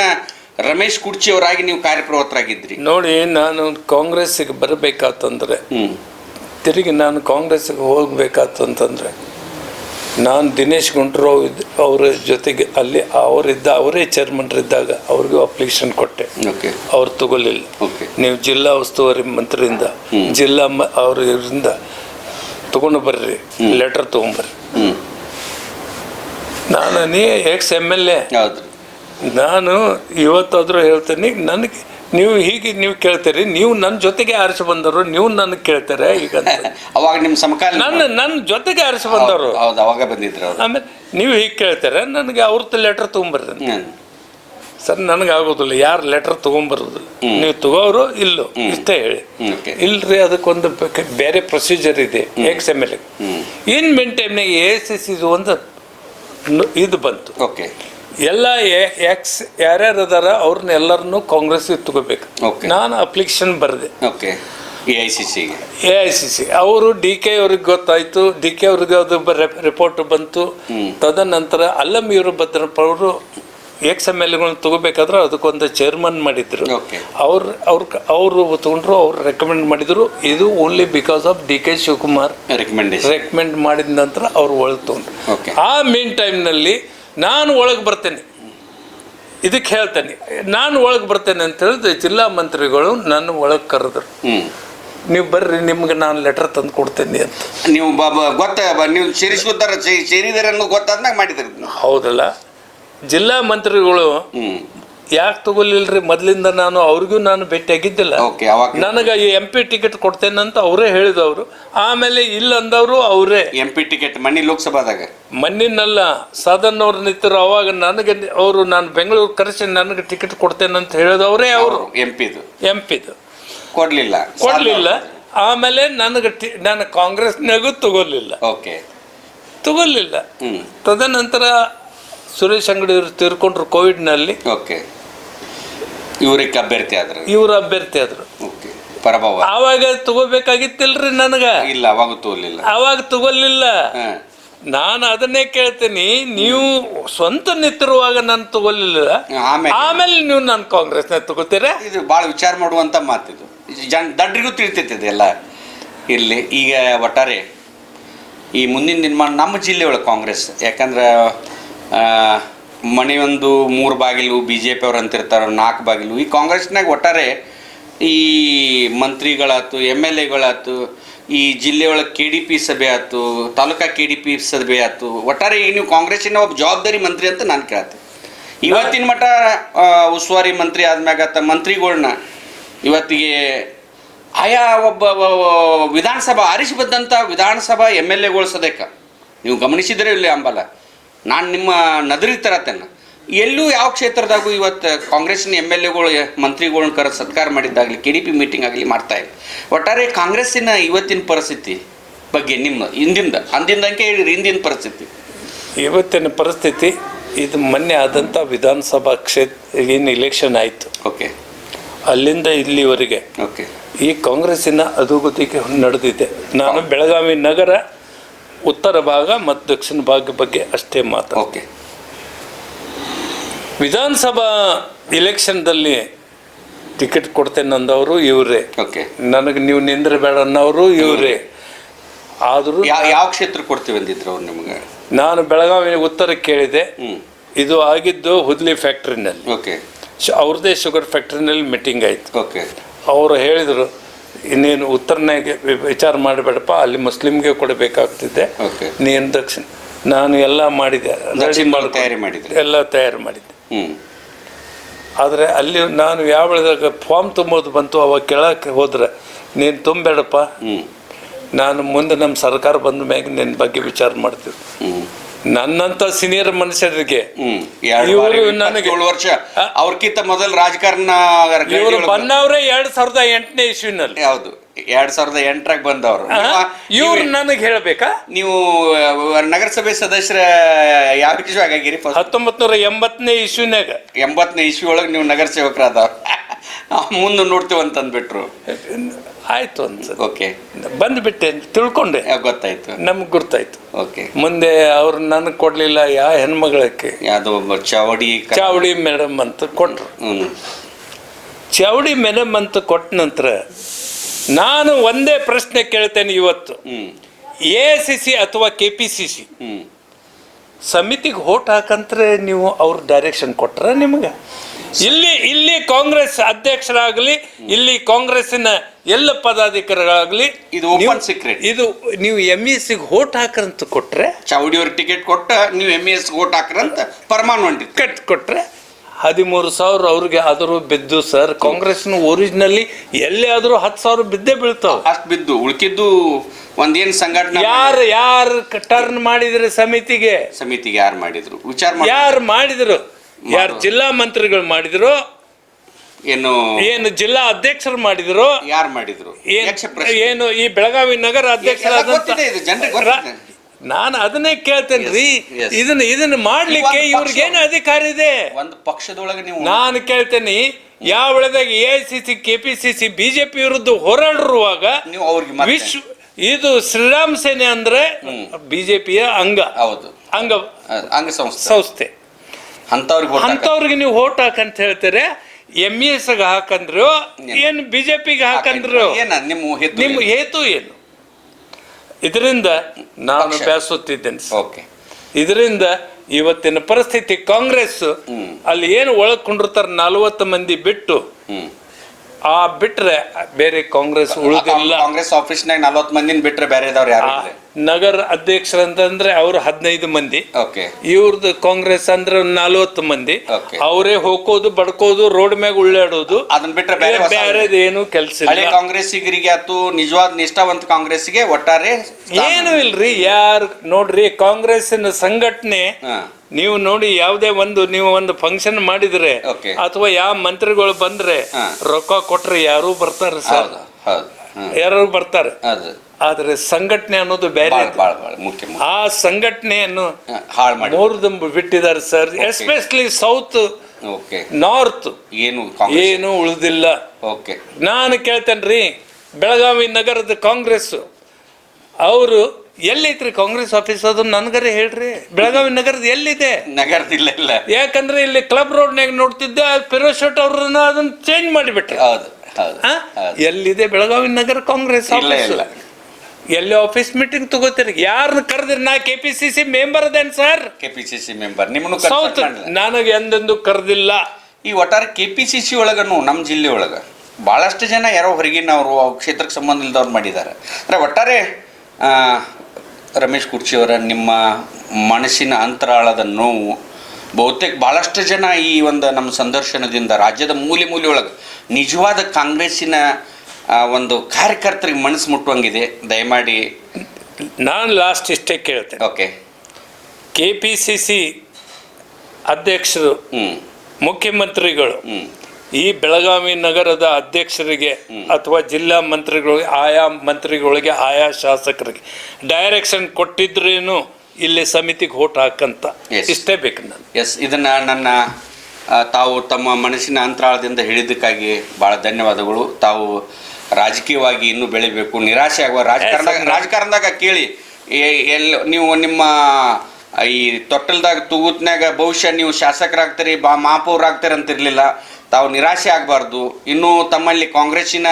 ರಮೇಶ್ ಕುರ್ಚಿ ಅವರಾಗಿ ನೀವು ಕಾರ್ಯಪ್ರವೃತ್ತರಾಗಿದ್ರಿ. ನೋಡಿ ನಾನು ಕಾಂಗ್ರೆಸ್ಸಿಗೆ ಬರಬೇಕಾತಂದರೆ ಹ್ಞೂ ತಿರುಗಿ ನಾನು ಕಾಂಗ್ರೆಸ್ಸಿಗೆ ಹೋಗ್ಬೇಕಾತಂತಂದ್ರೆ ನಾನು ದಿನೇಶ್ ಗುಂಡೂರಾವ್ ಇದ್ದ ಅವರ ಜೊತೆಗೆ ಅಲ್ಲಿ ಅವರಿದ್ದ ಅವರೇ ಚೇರ್ಮನ್ರಿದ್ದಾಗ ಅವ್ರಿಗೂ ಅಪ್ಲಿಕೇಶನ್ ಕೊಟ್ಟೆ. ಅವ್ರು ತಗೊಳ್ಳಿಲ್ಲ. ನೀವು ಜಿಲ್ಲಾ ಉಸ್ತುವಾರಿ ಮಂತ್ರಿಯಿಂದ ಜಿಲ್ಲಾ ಮ ಅವರಿಂದ ತಗೊಂಡು ಬರ್ರಿ ಲೆಟರ್ ತೊಗೊಂಬರ್ರಿ ನಾನು ನೀ ಎಕ್ಸ್ ಎಂ ಎಲ್ ಎ ನಾನು ಇವತ್ತಾದರೂ ಹೇಳ್ತೇನೆ ನನಗೆ ನೀವು ಹೀಗೆ ನೀವು ಕೇಳ್ತೀರಿ ನೀವು ನನ್ನ ಜೊತೆಗೆ ಆರಿಸಿ ಬಂದವರು ನೀವು ನನ್ನ ಕೇಳ್ತಾರೆ ಈಗ. ಅವಾಗ ನಿಮ್ಮ ಸಮಕಾಲ ನನ್ನ ನನ್ನ ಜೊತೆಗೆ ಆರಿಸಿ ಬಂದವರು. ಹೌದು ಅವಾಗ ಬಂದಿದ್ರು ಆಮೇಲೆ ನೀವು ಹೀಗೆ ಕೇಳ್ತಾರೆ ನನಗೆ ಅವ್ರದ್ದು ಲೆಟ್ರ್ ತೊಗೊಂಬರ್ರಿ. ಸರ್ ನನಗೆ ಆಗೋದಿಲ್ಲ ಯಾರು ಲೆಟ್ರ್ ತೊಗೊಂಬರೋದಿಲ್ಲ ನೀವು ತಗೋರು ಇಲ್ಲೋ ಇಷ್ಟೇ ಹೇಳಿ. ಇಲ್ರಿ ಅದಕ್ಕೊಂದು ಬೇರೆ ಪ್ರೊಸೀಜರ್ ಇದೆ ex M L. In main ಟೈಮ್ನಾಗ ಎ ಎಸ್ ಎಸ್ ಇದು ಒಂದು ಇದು ಬಂತು. ಓಕೆ ಎಲ್ಲ ಎಕ್ಸ್ ಯಾರ್ಯಾರು ಅದಾರ ಅವ್ರನ್ನ ಎಲ್ಲರನ್ನೂ ಕಾಂಗ್ರೆಸ್ ತಗೋಬೇಕು Okay. ನಾನು ಅಪ್ಲಿಕೇಶನ್ ಬರೆದೆ. Okay A I C C A I C C ಅವರು ಡಿ ಕೆ ಅವ್ರಿಗೆ ಗೊತ್ತಾಯ್ತು. ಡಿ ಕೆ ಅವ್ರಿಗೆ ಅದು ರಿಪೋರ್ಟ್ ಬಂತು. ತದನಂತರ ಅಲ್ಲಮ್ ಇವರು ಭದ್ರಪ್ಪ ಅವರು ಎಕ್ಸ್ ಎಂ ಎಲ್ ಎಗಳನ್ನ ತಗೋಬೇಕಾದ್ರೆ ಅದಕ್ಕೊಂದು ಚೇರ್ಮನ್ ಮಾಡಿದ್ರು. ಓಕೆ ಅವ್ರು ಅವ್ರ ಅವರು ತಗೊಂಡ್ರು ಅವ್ರು ರೆಕಮೆಂಡ್ ಮಾಡಿದ್ರು. ಇದು only because of D K Shivakumar recommendation recommend ಮಾಡಿದ ನಂತರ ಅವ್ರು ಒಳಗೆ ತಗೊಂಡ್ರು ಆ ಮೀನ್ ಟೈಮ್ನಲ್ಲಿ ನಾನು ಒಳಗೆ ಬರ್ತೇನೆ. ಇದಕ್ಕೆ ಹೇಳ್ತೇನೆ ನಾನು ಒಳಗೆ ಬರ್ತೇನೆ ಅಂತ ಹೇಳಿದ್ರೆ ಜಿಲ್ಲಾ ಮಂತ್ರಿಗಳು ನನ್ನ ಒಳಗೆ ಕರೆದ್ರು. ನೀವು ಬರ್ರಿ ನಿಮ್ಗೆ ನಾನು ಲೆಟರ್ ತಂದು ಕೊಡ್ತೇನೆ ಅಂತ. ನೀವು ಗೊತ್ತ ನೀವು ಸೇರಿಸ್ಕೊತಾರೆ ಸೇರಿದಾರೆ ಅನ್ನೋದು ಗೊತ್ತಾದ್ಮೇಲೆ ಮಾಡಿದ್ರಿ ಹೌದಲ್ಲ? ಜಿಲ್ಲಾ ಮಂತ್ರಿಗಳು ಯಾಕೆ ತಗೊಲಿಲ್ರಿ ಮೊದಲಿಂದ ನಾನು ಅವ್ರಿಗೂ ನಾನು ಭೇಟಿಯಾಗಿದ್ದಿಲ್ಲ. ಓಕೆ ಅವಾಗ ನನಗೆ ಈ ಎಂ ಪಿ ಟಿಕೆಟ್ ಕೊಡ್ತೇನೆ ಅಂತ ಅವರೇ ಹೇಳಿದವರು. ಆಮೇಲೆ ಇಲ್ಲ ಅಂದವರು ಅವರೇ. ಎಂ ಪಿ ಟಿಕೆಟ್ ಮಣ್ಣಿ ಲೋಕಸಭಾದಾಗ? ಮಣ್ಣಿನಲ್ಲ ಸದನ್ ಅವ್ರು ನಿಂತರು ಅವಾಗ ನನಗೆ ಅವರು ನಾನು ಬೆಂಗಳೂರು ಕರೆಸಿ ನನಗೆ ಟಿಕೆಟ್ ಕೊಡ್ತೇನೆ ಅಂತ ಹೇಳಿದವರೇ ಅವರು. ಎಂ ಪಿದು ಎಂ ಪಿದು ಕೊಡ್ಲಿಲ್ಲ. ಕೊಡಲಿಲ್ಲ. ಆಮೇಲೆ ನನಗೆ ಟಿ ನಾನು ಕಾಂಗ್ರೆಸ್ನಾಗೂ ತಗೋಲಿಲ್ಲ ಓಕೆ ತಗೋಲಿಲ್ಲ ತದನಂತರ ಸುರೇಶ್ ಅಂಗಡಿ ಅವರು ತೀರ್ಕೊಂಡ್ರು ಕೋವಿಡ್ನಲ್ಲಿ. ಓಕೆ ಇವ್ರಿಗೆ ಅಭ್ಯರ್ಥಿ ಆದ್ರೆ. ಇವ್ರ ಅಭ್ಯರ್ಥಿ ಆದ್ರು. ಓಕೆ. ಪರಭವ. ಆವಾಗ ತಗೋಬೇಕಾಗಿತ್ತಿಲ್ರಿ ನನಗ? ಇಲ್ಲ ಅವಾಗ ತೋಲಿಲ್ಲ ಅವಾಗ ತಗೋಲಿಲ್ಲ. ಹಾಂ. ನಾನು ಅದನ್ನೇ ಕೇಳ್ತೀನಿ ನೀವು ಸ್ವಂತ ನಿಂತಿರುವಾಗ ನಾನು ತಗೋಲಿಲ್ಲ. ಆಮೇಲೆ. ಆಮೇಲೆ ನೀವು ನನ್ನ ಕಾಂಗ್ರೆಸ್ ತಗೋತೀರ? ಇದು ಭಾಳ ವಿಚಾರ ಮಾಡುವಂಥ ಮಾತಿದು ಜನ ದಡ್ರಿಗೂ ತಿಳಿತೈತೆ ಇದೆಲ್ಲ ಇಲ್ಲಿ ಈಗ ಒಟ್ಟಾರೆ ಈ ಮುಂದಿನ ದಿನಮಾನ ನಮ್ಮ ಜಿಲ್ಲೆ ಒಳಗೆ ಕಾಂಗ್ರೆಸ್. ಯಾಕಂದ್ರೆ ಆ, ಮನೆಯೊಂದು ಮೂರು ಬಾಗಿಲು ಬಿ ಜೆ ಪಿ ಅವ್ರು ಅಂತಿರ್ತಾರೆ, ನಾಲ್ಕು ಬಾಗಿಲು. ಈ ಕಾಂಗ್ರೆಸ್ನಾಗ ಒಟ್ಟಾರೆ ಈ ಮಂತ್ರಿಗಳಾಯ್ತು ಎಂ ಎಲ್ ಎಗಳಾಯ್ತು ಈ ಜಿಲ್ಲೆಯೊಳಗೆ ಕೆ ಡಿ ಪಿ ಸಭೆ ಆಯ್ತು ತಾಲೂಕಾ ಕೆ ಡಿ ಪಿ ಸಭೆ ಆಯ್ತು ಒಟ್ಟಾರೆ ಈಗ ನೀವು ಕಾಂಗ್ರೆಸ್ಸಿನ ಒಬ್ಬ ಜವಾಬ್ದಾರಿ ಮಂತ್ರಿ ಅಂತ ನಾನು ಕೇಳ್ತೀನಿ. ಇವತ್ತಿನ ಮಟ್ಟ ಉಸ್ತುವಾರಿ ಮಂತ್ರಿ ಆದ್ಮ್ಯಾಗ ಮಂತ್ರಿಗಳನ್ನ ಮಂತ್ರಿಗಳ್ನ ಇವತ್ತಿಗೆ ಆಯಾ ಒಬ್ಬ ವಿಧಾನಸಭಾ ಆರಿಸಿ ಬಂದಂಥ ವಿಧಾನಸಭಾ ಎಂ ಎಲ್ ಎಗಳು ಸದ್ಯಕ್ಕೆ. ನೀವು ಗಮನಿಸಿದ್ರೆ ಇಲ್ಲಿ ಅಂಬಲ್ಲ ನಾನು ನಿಮ್ಮ ನದರಿ ತರತೇನೆ ಎಲ್ಲೂ ಯಾವ ಕ್ಷೇತ್ರದಾಗೂ ಇವತ್ತು ಕಾಂಗ್ರೆಸ್ನ ಎಂ ಎಲ್ ಎಗಳು ಮಂತ್ರಿಗಳನ್ನ ಕರ ಸತ್ಕಾರ ಮಾಡಿದ್ದಾಗಲಿ ಕೆ ಡಿ ಪಿ ಮೀಟಿಂಗ್ ಆಗಲಿ ಮಾಡ್ತಾ ಇಲ್ಲ. ಒಟ್ಟಾರೆ ಕಾಂಗ್ರೆಸ್ಸಿನ ಇವತ್ತಿನ ಪರಿಸ್ಥಿತಿ ಬಗ್ಗೆ ನಿಮ್ಮ ಹಿಂದಿಂದ ಅಂದಿಂದಂಕೆ ಹೇಳಿರಿ ಹಿಂದಿನ ಪರಿಸ್ಥಿತಿ. ಇವತ್ತಿನ ಪರಿಸ್ಥಿತಿ ಇದು ಮೊನ್ನೆ ಆದಂಥ ವಿಧಾನಸಭಾ ಕ್ಷೇತ್ರ ಏನು ಇಲೆಕ್ಷನ್ ಆಯಿತು. ಓಕೆ. ಅಲ್ಲಿಂದ ಇಲ್ಲಿವರೆಗೆ. ಓಕೆ. ಈ ಕಾಂಗ್ರೆಸ್ಸಿನ ಅಧೋಗತಿಗೆ ನಡೆದಿದೆ. ನಾನು ಬೆಳಗಾವಿ ನಗರ ಉತ್ತರ ಭಾಗ ಮತ್ತು ದಕ್ಷಿಣ ಭಾಗ ಬಗ್ಗೆ ಅಷ್ಟೇ ಮಾತು ಓಕೆ. ವಿಧಾನಸಭಾ ಇಲೆಕ್ಷನ್ದಲ್ಲಿ ಟಿಕೆಟ್ ಕೊಡ್ತೇನೆ ಅಂದವರು ಇವರೇ. ಓಕೆ. ನನಗೆ ನೀವು ನಿಂದ್ರಬೇಡ ಅನ್ನೋರು ಇವರೇ. ಆದರೂ ಯಾವ ಕ್ಷೇತ್ರ ಕೊಡ್ತೀವಿ ಅಂದಿದ್ರು ಅವ್ರು ನಿಮಗೆ? ನಾನು ಬೆಳಗಾವಿ ಉತ್ತರ ಕೇಳಿದೆ. ಇದು ಆಗಿದ್ದು ಹುದ್ಲಿ ಫ್ಯಾಕ್ಟ್ರಿನಲ್ಲಿ. ಓಕೆ. ಅವ್ರದೇ ಅವ್ರದ್ದೇ ಶುಗರ್ ಫ್ಯಾಕ್ಟ್ರಿನಲ್ಲಿ ಮೀಟಿಂಗ್ ಆಯಿತು. ಓಕೆ. ಅವರು ಹೇಳಿದರು ಇನ್ನೇನು ಉತ್ತರನೇಗೆ ವಿಚಾರ ಮಾಡಬೇಡಪ್ಪ ಅಲ್ಲಿ ಮುಸ್ಲಿಮ್ಗೆ ಕೊಡಬೇಕಾಗ್ತಿದ್ದೆ ನೀನು ದಕ್ಷಿಣ ನಾನು ಎಲ್ಲ ಮಾಡಿದೆ. ತಯಾರಿ ಮಾಡಿದ್ರಿ. ಎಲ್ಲ ತಯಾರು ಮಾಡಿದ್ದೆ. ಹ್ಞೂ ಆದರೆ ಅಲ್ಲಿ ನಾನು ಯಾವಾಗ ಫಾರ್ಮ್ ತುಂಬೋದು ಬಂತು ಅವಾಗ ಕೇಳಕ್ಕೆ ಹೋದ್ರೆ ನೀನು ತುಂಬಬೇಡಪ್ಪ. ನಾನು ಮುಂದೆ ನಮ್ಮ ಸರ್ಕಾರ ಬಂದ ಮ್ಯಾಗೆ ನಿನ್ನ ಬಗ್ಗೆ ವಿಚಾರ ಮಾಡ್ತೀವಿ. ಹ್ಞೂ ನನ್ನಂಥ ಸೀನಿಯರ್ ಮನುಷ್ಯರಿಗೆ ಇವ್ರು ನನಗೆ- ವರ್ಷ? ಅವ್ರಕ್ಕಿಂತ ಮೊದಲು ರಾಜಕಾರಣ ಇವರು ಬಂದವ್ರೆ ಎರಡ್ ಸಾವಿರದ ಎಂಟನೇ ಇಶ್ಯೂನಲ್ಲಿ ಹೌದು. ಎರಡ್ ಸಾವಿರದ ಎಂಟರಾಗ ಬಂದವರು. ಇವ್ರು ನನಗೆ ಹೇಳ್ಬೇಕಾ? ನೀವು ನಗರಸಭೆ ಸದಸ್ಯರ ಯಾವ ಇಶ್ಯೂ ಆಗಿರಿ ಹತ್ತೊಂಬತ್ ನೂರ ಎಂಬತ್ತನೇ ಇಶ್ಯೂನಾಗ ಎಂಬತ್ತನೇ ಇಸ್ವಿ ಒಳಗೆ ನೀವು ನಗರ ಸೇವಕರಾದವ್ರು ಮುಂದೆ ನೋಡ್ತೇವೆ ಅಂತ ಅಂದ್ಬಿಟ್ರು ಆಯ್ತು ಅನ್ಸುತ್ತೆ ಓಕೆ ಬಂದ್ಬಿಟ್ಟೆ ತಿಳ್ಕೊಂಡೆ. ಗೊತ್ತಾಯ್ತು? ನಮ್ಗೆ ಗುರ್ತಾಯ್ತು. ಓಕೆ ಮುಂದೆ ಅವ್ರು ನನಗೆ ಕೊಡ್ಲಿಲ್ಲ ಯಾ ಹೆಣ್ಮಗಳಕ್ಕೆ? ಯಾವ್ದೋ ಒಬ್ಬ ಚಾವಡಿ ಚಾವಡಿ ಮೇಡಮ್ ಅಂತ ಕೊಟ್ರು. ಹ್ಮ್. ಚಾವಡಿ ಮೇಡಮ್ ಅಂತ ಕೊಟ್ಟ ನಂತರ ನಾನು ಒಂದೇ ಪ್ರಶ್ನೆ ಕೇಳ್ತೇನೆ ಇವತ್ತು. ಎ ಸಿ ಸಿ ಅಥವಾ ಕೆ ಪಿ ಸಿ ಸಿ? ಸಮಿತಿಗೆ ಹೋಟ್ ಹಾಕಂತ್ರೆ ನೀವು ಅವ್ರ ಡೈರೆಕ್ಷನ್ ಕೊಟ್ರ ನಿಮಗೆ? ಇಲ್ಲಿ ಇಲ್ಲಿ ಕಾಂಗ್ರೆಸ್ ಅಧ್ಯಕ್ಷರಾಗಲಿ ಇಲ್ಲಿ ಕಾಂಗ್ರೆಸ್ಸಿನ ಎಲ್ಲ ಪದಾಧಿಕಾರಿಗಳಾಗಲಿ ಇದು ಓಪನ್ ಸೀಕ್ರೆಟ್ ಇದು ನೀವು ಎಂ ಇ ಸಿಗೆ ಹೋಟ್ ಹಾಕ್ರಂತ ಕೊಟ್ರೆ ಚಾವಡಿಯವ್ರ ಟಿಕೆಟ್ ಕೊಟ್ಟ ನೀವು ಎಂ ಎಸ್ ಓಟ್ ಹಾಕ್ರಂತ ಪರಮಾನ್ ಟಿಕೆಟ್ ಕಟ್ ಕೊಟ್ರೆ ಹದಿಮೂರು ಸಾವಿರ ಅವ್ರಿಗೆ ಆದರೂ ಬಿದ್ದು ಸರ್. ಕಾಂಗ್ರೆಸ್ನ ಒರಿಜಿನಲಿ ಎಲ್ಲೇ ಆದರೂ ಹತ್ತು ಸಾವಿರ ಬಿದ್ದೇ ಬೀಳ್ತಾವ. ಅಷ್ಟು ಬಿದ್ದು ಉಳ್ಕಿದ್ದು ಒಂದೇನ್ ಸಂಘಟನೆ ಯಾರು ಯಾರು ಟರ್ನ್ ಮಾಡಿದ್ರೆ ಸಮಿತಿಗೆ? ಸಮಿತಿಗೆ ಯಾರು ಮಾಡಿದ್ರು? ವಿಚಾರ ಯಾರು ಮಾಡಿದ್ರು? ಯಾರು ಜಿಲ್ಲಾ ಮಂತ್ರಿಗಳು ಮಾಡಿದ್ರು ಏನು ಏನು ಜಿಲ್ಲಾ ಅಧ್ಯಕ್ಷರು ಮಾಡಿದ್ರು ಯಾರು ಮಾಡಿದ್ರು? ಏನ್- ಈ ಬೆಳಗಾವಿ ನಗರ ಅಧ್ಯಕ್ಷರ ಅಧ್ಯಕ್ಷರಾದಂತ ನಾನು ಅದನ್ನೇ ಕೇಳ್ತೇನೆ ರೀ. ಇದನ್ನ ಇದನ್ನ ಮಾಡ್ಲಿಕ್ಕೆ ಇವ್ರಿಗೆ ಏನು ಇವ್ರಿಗೇನು ಅಧಿಕಾರ ಇದೆ? ಒಂದು ಪಕ್ಷದೊಳಗೆ ನೀವು ನಾನು ಕೇಳ್ತೇನೆ ಯಾವ ವೇಳೆದಾಗ A I C C K P C C BJP ವಿರುದ್ಧ ಹೋರಾಡಿರುವಾಗ ನೀವು ಅವ್ರಿಗೆ ವಿಶ್ವ ಇದು ಶ್ರೀರಾಮ್ ಸೇನೆ ಅಂದ್ರೆ ಬಿಜೆಪಿಯ ಅಂಗ. ಹೌದು. ಅಂಗ ಅಂಗ ಸಂಸ್ಥೆ. ಅಂತವ್ರಿಗೆ vote ನೀವು ಓಟ್ ಹಾಕಂತ ಹೇಳ್ತೀರಿ. ಎಂ ಇ ಎಸ್ ಹಾಕಂದ್ರು ಏನು? ಬಿಜೆಪಿಗೆ ಹಾಕಂದ್ರು? ಏನ? ನಿಮ್ಮ ಹೇತು ಏನು? ಇದರಿಂದ ನಾನು. ಬೇಸುತ್ತಿದ್ದೇನೆ ಓಕೆ. ಇದರಿಂದ ಇವತ್ತಿನ ಪರಿಸ್ಥಿತಿ ಕಾಂಗ್ರೆಸ್ ಅಲ್ಲಿ ಏನು ಒಳಕೊಂಡಿರ್ತಾರೆ ನಲವತ್ತು ಮಂದಿ ಬಿಟ್ಟು ಆ ಬಿಟ್ರೆ ಬೇರೆ ಕಾಂಗ್ರೆಸ್ ಉಳಿದಿಲ್ಲ. ಕಾಂಗ್ರೆಸ್ ಆಫೀಸ್ನಾಗ ನಲ್ವತ್ತು ಮಂದಿನ ಬಿಟ್ರೆ ಬೇರೆದವ್ರು ಯಾರು ನಗರ ಇಲ್ಲ ನಗರ ಅಧ್ಯಕ್ಷರಂತಂದ್ರೆ ಅವ್ರು ಹದಿನೈದು ಮಂದಿ. ಓಕೆ. ಇವ್ರದ್ದು ಕಾಂಗ್ರೆಸ್ ಅಂದ್ರೆ ನಲವತ್ತು ಮಂದಿ. Okay. ಅವರೇ ಹೋಗೋದು ಬಡ್ಕೋದು ರೋಡ್ ಮ್ಯಾಗ ಉಳ್ಳಾಡೋದು. ಅದನ್ನ ಬಿಟ್ರೆ ಬೇರೆ ಬೇರೆ ಏನು ಕೆಲಸ ಹಳೆ ಇಲ್ಲ ಕಾಂಗ್ರೆಸ್ಸಿಗರಿಗೆ ಆತು ನಿಜವಾದ ನಿಷ್ಠಾವಂತ ಕಾಂಗ್ರೆಸ್ಸಿಗೆ ಒಟ್ಟಾರೆ ಏನು ಇಲ್ರಿ ಯಾರು ನೋಡ್ರಿ ಕಾಂಗ್ರೆಸ್ಸಿನ ಸಂಘಟನೆ ಹಾ. ನೀವು ನೋಡಿ ಯಾವುದೇ ಒಂದು ನೀವು ಒಂದು ಫಂಕ್ಷನ್ ಮಾಡಿದ್ರೆ ಅಥವಾ ಯಾವ ಮಂತ್ರಿಗಳು ಬಂದ್ರೆ. ರೊಕ್ಕ ಕೊಟ್ರೆ ಯಾರು ಬರ್ತಾರೆ ಸರ್. ಯಾರು ಬರ್ತಾರೆ. ಆದ್ರೆ ಸಂಘಟನೆ ಅನ್ನೋದು ಬೇರೆ. ಆ ಸಂಘಟನೆಯನ್ನು ಮೂರ್ದು ಬಿಟ್ಟಿದ್ದಾರೆ sir. Especially south okay north ಏನು ಏನು ಉಳಿದಿಲ್ಲ. ನಾನು ಕೇಳ್ತೇನ್ರಿ ಬೆಳಗಾವಿ ನಗರದ ಕಾಂಗ್ರೆಸ್. ಅವರು ಎಲ್ಲೈತ್ರಿ ಕಾಂಗ್ರೆಸ್ ಆಫೀಸ್ ಅದು? ನನ್ಗರೆ ಹೇಳ್ರಿ. ಬೆಳಗಾವಿ ನಗರದ ಎಲ್ಲಿದೆ? ನಗರದಿಲ್ಲ ಇಲ್ಲ ಯಾಕಂದ್ರೆ ಇಲ್ಲಿ ಕ್ಲಬ್ ರೋಡ್ನಾಗ ನೋಡ್ತಿದ್ದೆ ಫಿರೋಜ್ ಶೆಟ್ ಅವ್ರನ್ನ ಅದನ್ನ ಚೇಂಜ್ ಮಾಡಿಬಿಟ್ರೆ. ಹೌದು? ಎಲ್ಲಿದೆ ಬೆಳಗಾವಿ ನಗರ ಕಾಂಗ್ರೆಸ್ ಇಲ್ಲ, ಆಫೀಸ್ ಇಲ್ಲ. ಎಲ್ಲಿ ಆಫೀಸ್ ಮೀಟಿಂಗ್ ತಗೋತೀರಿ? ಯಾರನ್ನ ಕರೆದ್ರಿ? ನಾ K P C C member ಅದೇನ್ sir K P C C member ನಿಮ್ಮನ್ನು ಸೌತ್ ನನಗೆ ಎಂದೆಂದು ಕರೆದಿಲ್ಲ. ಈ ಒಟ್ಟಾರೆ ಕೆ ಪಿ ಸಿ ಸಿ ಒಳಗನು ನಮ್ಮ ಜಿಲ್ಲೆ ಒಳಗೆ ಭಾಳಷ್ಟು ಜನ ಯಾರೋ ಹೊರಗಿನವರು ಕ್ಷೇತ್ರಕ್ಕೆ ಸಂಬಂಧ ಇಲ್ದವ್ರು ಮಾಡಿದ್ದಾರೆ. ಅಂದರೆ ಒಟ್ಟಾರೆ ಆ, ರಮೇಶ್ ಕುರ್ಚಿಯವರ ನಿಮ್ಮ ಮನಸ್ಸಿನ ಅಂತರಾಳದ ನೋವು ಬಹುತೇಕ ಭಾಳಷ್ಟು ಜನ ಈ ಒಂದು ನಮ್ಮ ಸಂದರ್ಶನದಿಂದ ರಾಜ್ಯದ ಮೂಲೆ ಮೂಲೆ ಒಳಗೆ ನಿಜವಾದ ಕಾಂಗ್ರೆಸ್ಸಿನ ಒಂದು ಕಾರ್ಯಕರ್ತರಿಗೆ ಮನಸ್ಸು ಮುಟ್ಟುವಂಗಿದೆ. ದಯಮಾಡಿ. ನಾನು ಲಾಸ್ಟ್ ಇಷ್ಟೇ ಕೇಳ್ತೇನೆ. Okay K P C C ಅಧ್ಯಕ್ಷರು ಹ್ಞೂ ಮುಖ್ಯಮಂತ್ರಿಗಳು ಹ್ಞೂ ಈ ಬೆಳಗಾವಿ ನಗರದ ಅಧ್ಯಕ್ಷರಿಗೆ ಅಥವಾ ಜಿಲ್ಲಾ ಮಂತ್ರಿಗಳಿಗೆ ಆಯಾ ಮಂತ್ರಿಗಳಿಗೆ ಆಯಾ ಶಾಸಕರಿಗೆ ಡೈರೆಕ್ಷನ್ ಕೊಟ್ಟಿದ್ರೇನು ಇಲ್ಲಿ ಸಮಿತಿಗೆ ಓಟ್ ಹಾಕಂತ. ಇಷ್ಟೇ ಬೇಕು ನಾನು. ಎಸ್ ಇದನ್ನು ನನ್ನ ತಾವು ತಮ್ಮ ಮನಸ್ಸಿನ ಅಂತರಾಳದಿಂದ ಹೇಳಿದ್ದಕ್ಕಾಗಿ ಭಾಳ ಧನ್ಯವಾದಗಳು. ತಾವು ರಾಜಕೀಯವಾಗಿ ಇನ್ನೂ ಬೆಳಿಬೇಕು. ನಿರಾಶೆ ಆಗುವ ರಾಜಕಾರಣದಾಗ ರಾಜಕಾರಣದಾಗ ಕೇಳಿ. ಎಲ್ಲ ಎಲ್ ನೀವು ನಿಮ್ಮ ಈ ತೊಟ್ಟಲ್ದಾಗ ತೂಗುತ್ನ್ಯಾಗ ಬಹುಶಃ ನೀವು ಶಾಸಕರಾಗ್ತೀರಿ ಬಾ ಮಹಾಪೌರಾಗ್ತೀರಿ ಅಂತಿರಲಿಲ್ಲ ತಾವು ನಿರಾಶೆ ಆಗಬಾರ್ದು. ಇನ್ನೂ ತಮ್ಮಲ್ಲಿ ಕಾಂಗ್ರೆಸ್ಸಿನ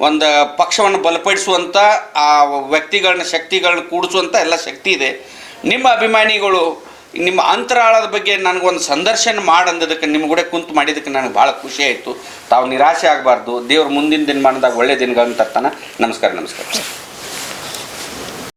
ಒಂದು ಪಕ್ಷವನ್ನು ಬಲಪಡಿಸುವಂಥ ಆ ವ್ಯಕ್ತಿಗಳನ್ನ, ಶಕ್ತಿಗಳನ್ನ ಕೂಡಿಸುವಂಥ ಎಲ್ಲ ಶಕ್ತಿ ಇದೆ. ನಿಮ್ಮ ಅಭಿಮಾನಿಗಳು, ನಿಮ್ಮ ಅಂತರಾಳದ ಬಗ್ಗೆ ನನಗೊಂದು ಸಂದರ್ಶನ ಮಾಡಂದದಕ್ಕೆ ನಿಮ್ಮ ಕೂಡ ಕುಂತು ಮಾಡಿದ್ದಕ್ಕೆ ನನಗೆ ಭಾಳ ಖುಷಿ ಆಯಿತು. ತಾವು ನಿರಾಶೆ ಆಗಬಾರ್ದು. ದೇವ್ರ ಮುಂದಿನ ದಿನಮಾನದಾಗ ಒಳ್ಳೆ ದಿನಗಳನ್ನು ತರ್ತಾನೆ. ನಮಸ್ಕಾರ ನಮಸ್ಕಾರ.